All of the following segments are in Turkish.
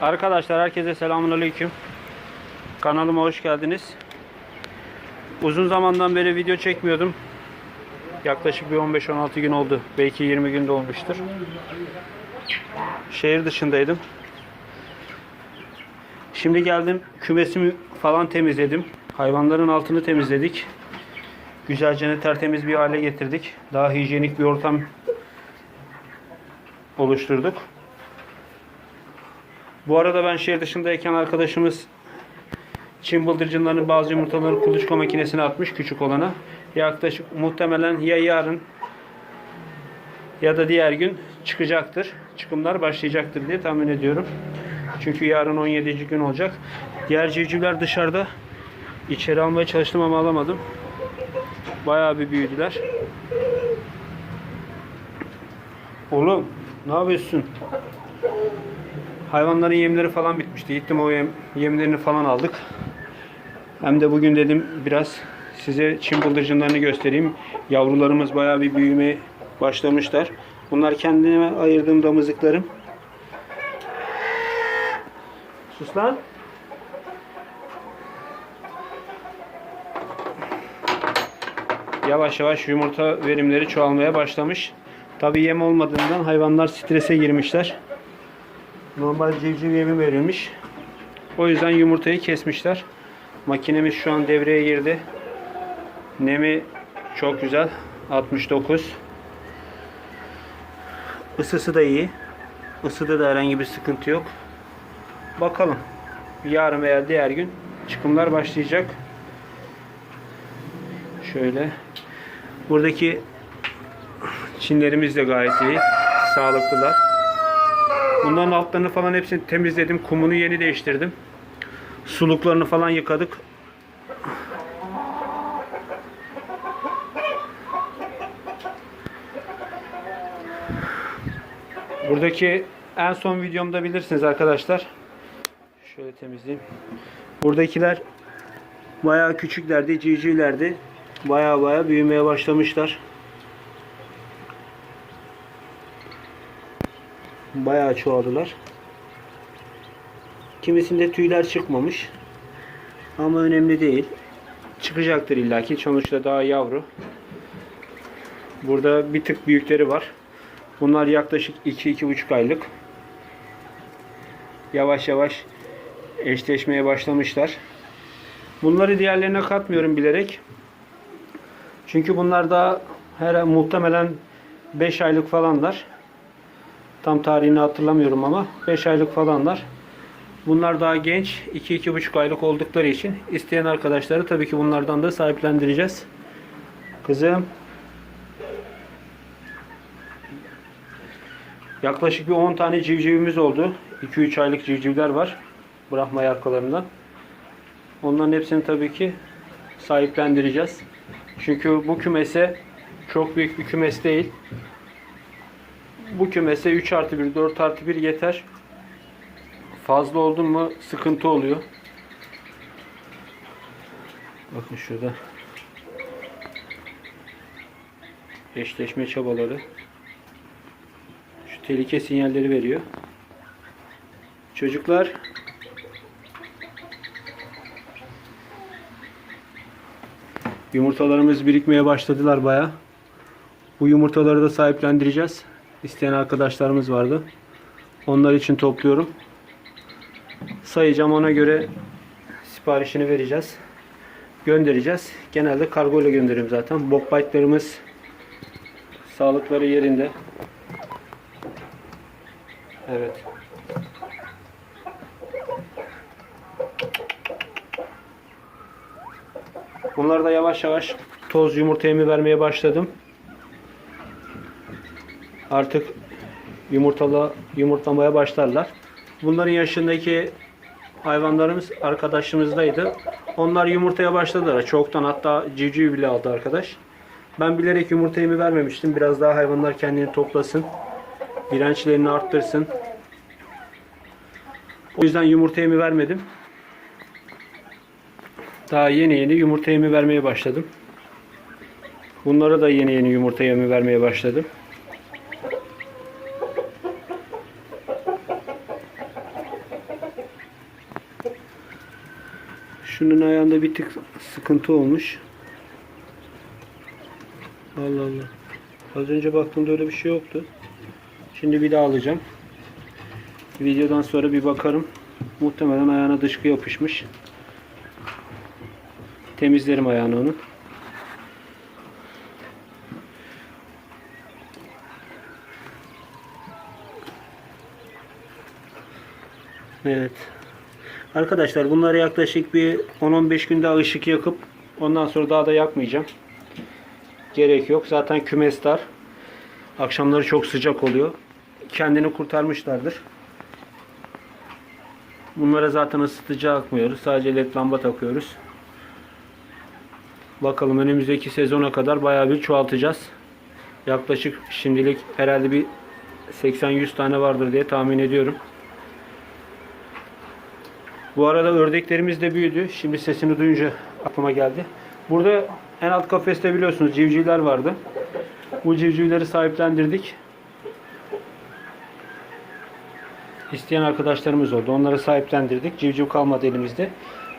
Arkadaşlar herkese selamun aleyküm. Kanalıma hoş geldiniz. Uzun zamandan beri video çekmiyordum. Yaklaşık bir 15-16 gün oldu. Belki 20 gün de olmuştur. Şehir dışındaydım. Şimdi geldim kümesimi falan temizledim. Hayvanların altını temizledik. Güzelce tertemiz bir hale getirdik. Daha hijyenik bir ortam oluşturduk. Bu arada ben şehir dışındayken arkadaşımız Çin bıldırcınlarının bazı yumurtalarını kuluçka makinesine atmış küçük olana. Yaklaşık muhtemelen ya yarın ya da diğer gün çıkacaktır. Çıkımlar başlayacaktır diye tahmin ediyorum. Çünkü yarın 17. gün olacak. Diğer civcivler dışarıda. İçeri almaya çalıştım ama alamadım. Bayağı bir büyüdüler. Oğlum ne yapıyorsun? Hayvanların yemleri falan bitmişti. Gittim o yem, yemlerini falan aldık. Hem de bugün dedim biraz size çim bıldırcınlarını göstereyim. Yavrularımız bayağı bir büyümeye başlamışlar. Bunlar kendime ayırdığım damızlıklarım. Sus lan. Yavaş yavaş yumurta verimleri çoğalmaya başlamış. Tabii yem olmadığından hayvanlar strese girmişler. Normal civciv yemi verilmiş. O yüzden yumurtayı kesmişler. Makinemiz şu an devreye girdi. Nemi çok güzel. 69. Isısı da iyi. Isıda da herhangi bir sıkıntı yok. Bakalım. Yarın veya diğer gün çıkımlar başlayacak. Şöyle. Buradaki çinlerimiz de gayet iyi. Sağlıklılar. Bunların altlarını falan hepsini temizledim. Kumunu yeni değiştirdim. Suluklarını falan yıkadık. Buradaki en son videomda bilirsiniz arkadaşlar. Şöyle temizleyeyim. Buradakiler bayağı küçüklerdi, civcivlerdi. Bayağı bayağı büyümeye başlamışlar. Bayağı çoğaldılar. Kimisinde tüyler çıkmamış. Ama önemli değil. Çıkacaktır illaki. Sonuçta daha yavru. Burada bir tık büyükleri var. Bunlar yaklaşık 2-2,5 aylık. Yavaş yavaş eşleşmeye başlamışlar. Bunları diğerlerine katmıyorum bilerek. Çünkü bunlar daha her muhtemelen 5 aylık falanlar. Tam tarihini hatırlamıyorum ama 5 aylık falanlar. Bunlar daha genç. 2-2,5 aylık oldukları için isteyen arkadaşları tabii ki bunlardan da sahiplendireceğiz. Kızım. Yaklaşık bir 10 tane civcivimiz oldu. 2-3 aylık civcivler var. Brahma yarkalarından. Onların hepsini tabii ki sahiplendireceğiz. Çünkü bu kümese çok büyük bir kümes değil. Bu kümese 3 artı 1, 4 artı 1 yeter. Fazla oldu mu sıkıntı oluyor. Bakın şurada. Eşleşme çabaları. Şu tehlike sinyalleri veriyor. Çocuklar Yumurtalarımız birikmeye başladılar baya. Bu yumurtaları da sahiplendireceğiz. İsteyen arkadaşlarımız vardı. Onlar için topluyorum. Sayacağım ona göre siparişini vereceğiz. Göndereceğiz. Genelde kargo ile gönderiyorum zaten. Bokbaytlarımız sağlıkları yerinde. Evet. Bunlar da yavaş yavaş toz yumurta yemi vermeye başladım. Artık yumurtala yumurtlamaya başlarlar. Bunların yaşındaki hayvanlarımız arkadaşımızdaydı. Onlar yumurtaya başladılar. Çoktan hatta civciv bile aldı arkadaş. Ben bilerek yumurta yemi vermemiştim. Biraz daha hayvanlar kendini toplasın. Dirençlerini arttırsın. O yüzden yumurta yemi vermedim. Daha yeni yeni yumurta yemi vermeye başladım. Bunlara da yeni yeni yumurta yemi vermeye başladım. Şunun ayağında bir tık sıkıntı olmuş. Allah Allah. Az önce baktığımda öyle bir şey yoktu. Şimdi bir daha alacağım. Videodan sonra bir bakarım. Muhtemelen ayağına dışkı yapışmış. Temizlerim ayağını onun. Evet. Arkadaşlar bunları yaklaşık bir 10-15 gün daha ışık yakıp ondan sonra daha da yakmayacağım. Gerek yok. Zaten kümes dar. Akşamları çok sıcak oluyor. Kendini kurtarmışlardır. Bunlara zaten ısıtıcı akmıyoruz. Sadece led lamba takıyoruz. Bakalım önümüzdeki sezona kadar bayağı bir çoğaltacağız. Yaklaşık şimdilik herhalde bir 80-100 tane vardır diye tahmin ediyorum. Bu arada ördeklerimiz de büyüdü. Şimdi sesini duyunca aklıma geldi. Burada en alt kafeste biliyorsunuz civcivler vardı. Bu civcivleri sahiplendirdik. İsteyen arkadaşlarımız oldu. Onları sahiplendirdik. Civciv kalmadı elimizde.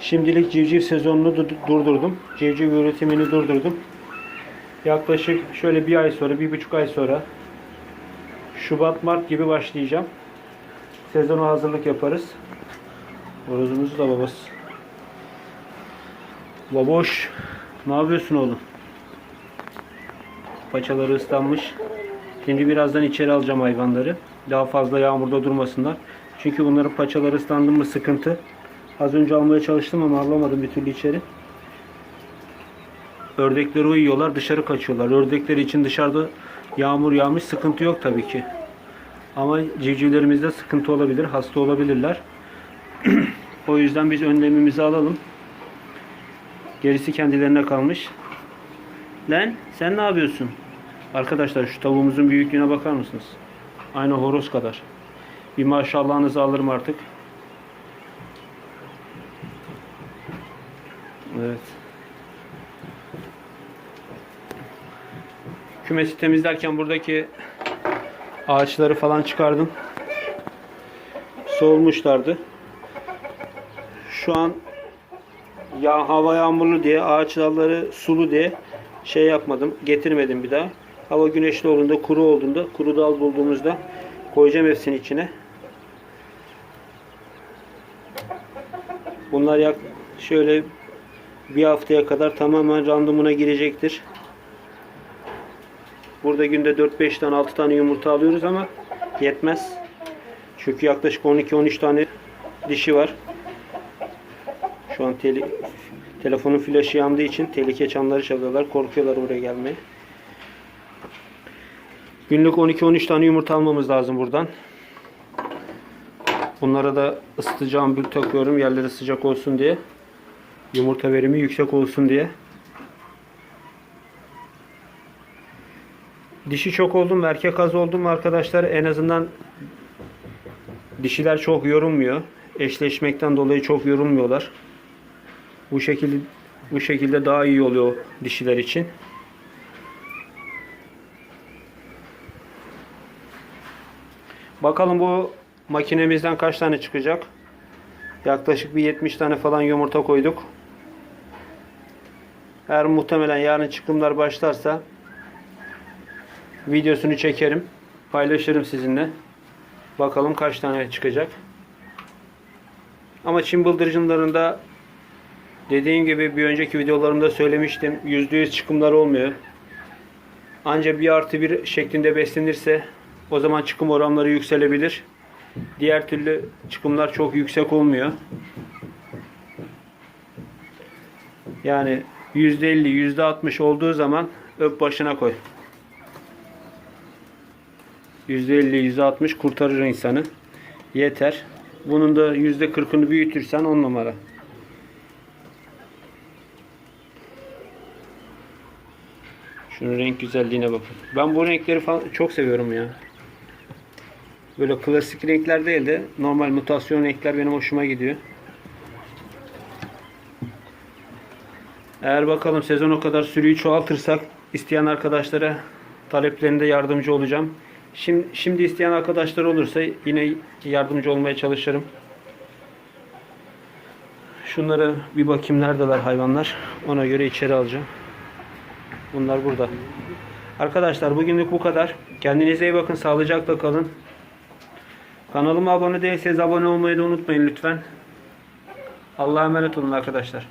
Şimdilik civciv sezonunu du- durdurdum. Civciv üretimini durdurdum. Yaklaşık şöyle bir ay sonra, bir buçuk ay sonra Şubat, Mart gibi başlayacağım. Sezona hazırlık yaparız. Horozumuzu da babası. Baboş. Ne yapıyorsun oğlum? Paçaları ıslanmış. Şimdi birazdan içeri alacağım hayvanları. Daha fazla yağmurda durmasınlar. Çünkü bunların paçaları ıslandı mı sıkıntı. Az önce almaya çalıştım ama alamadım bir türlü içeri. Ördekleri uyuyorlar dışarı kaçıyorlar. Ördekleri için dışarıda yağmur yağmış sıkıntı yok tabii ki. Ama civcivlerimizde sıkıntı olabilir. Hasta olabilirler. O yüzden biz önlemimizi alalım. Gerisi kendilerine kalmış. Lan sen ne yapıyorsun? Arkadaşlar şu tavuğumuzun büyüklüğüne bakar mısınız? Aynı horoz kadar. Bir maşallahınızı alırım artık. Evet. Kümesi temizlerken buradaki ağaçları falan çıkardım. Soğumuşlardı. Şu an ya hava yağmurlu diye ağaç dalları sulu diye şey yapmadım. Getirmedim bir daha. Hava güneşli olduğunda, kuru olduğunda, kuru dal bulduğumuzda koyacağım hepsini içine. Bunlar yak şöyle bir haftaya kadar tamamen randımuna girecektir. Burada günde 4-5 tane 6 tane yumurta alıyoruz ama yetmez. Çünkü yaklaşık 12-13 tane dişi var. Şu an tele, telefonun flaşı yandığı için tehlike çanları çalıyorlar. Korkuyorlar oraya gelmeye. Günlük 12-13 tane yumurta almamız lazım buradan. Bunlara da ısıtıcı ambül takıyorum. Yerleri sıcak olsun diye. Yumurta verimi yüksek olsun diye. Dişi çok oldum, erkek az oldum arkadaşlar. En azından dişiler çok yorulmuyor. Eşleşmekten dolayı çok yorulmuyorlar. Bu şekilde bu şekilde daha iyi oluyor dişiler için. Bakalım bu makinemizden kaç tane çıkacak? Yaklaşık bir 70 tane falan yumurta koyduk. Eğer muhtemelen yarın çıkımlar başlarsa videosunu çekerim. Paylaşırım sizinle. Bakalım kaç tane çıkacak. Ama çim bıldırcınlarında dediğim gibi bir önceki videolarımda söylemiştim. %100 çıkımlar olmuyor. Ancak bir artı bir şeklinde beslenirse o zaman çıkım oranları yükselebilir. Diğer türlü çıkımlar çok yüksek olmuyor. Yani %50, %60 olduğu zaman öp başına koy. %50, %60 kurtarır insanı. Yeter. Bunun da %40'ını büyütürsen 10 numara. Şunun renk güzelliğine bakın. Ben bu renkleri falan çok seviyorum ya. Böyle klasik renkler değil de normal mutasyon renkler benim hoşuma gidiyor. Eğer bakalım sezon o kadar sürüyü çoğaltırsak isteyen arkadaşlara taleplerinde yardımcı olacağım. Şimdi, şimdi isteyen arkadaşlar olursa yine yardımcı olmaya çalışırım. Şunları bir bakayım neredeler hayvanlar. Ona göre içeri alacağım. Bunlar burada. Arkadaşlar bugünlük bu kadar. Kendinize iyi bakın. Sağlıcakla kalın. Kanalıma abone değilseniz abone olmayı da unutmayın lütfen. Allah'a emanet olun arkadaşlar.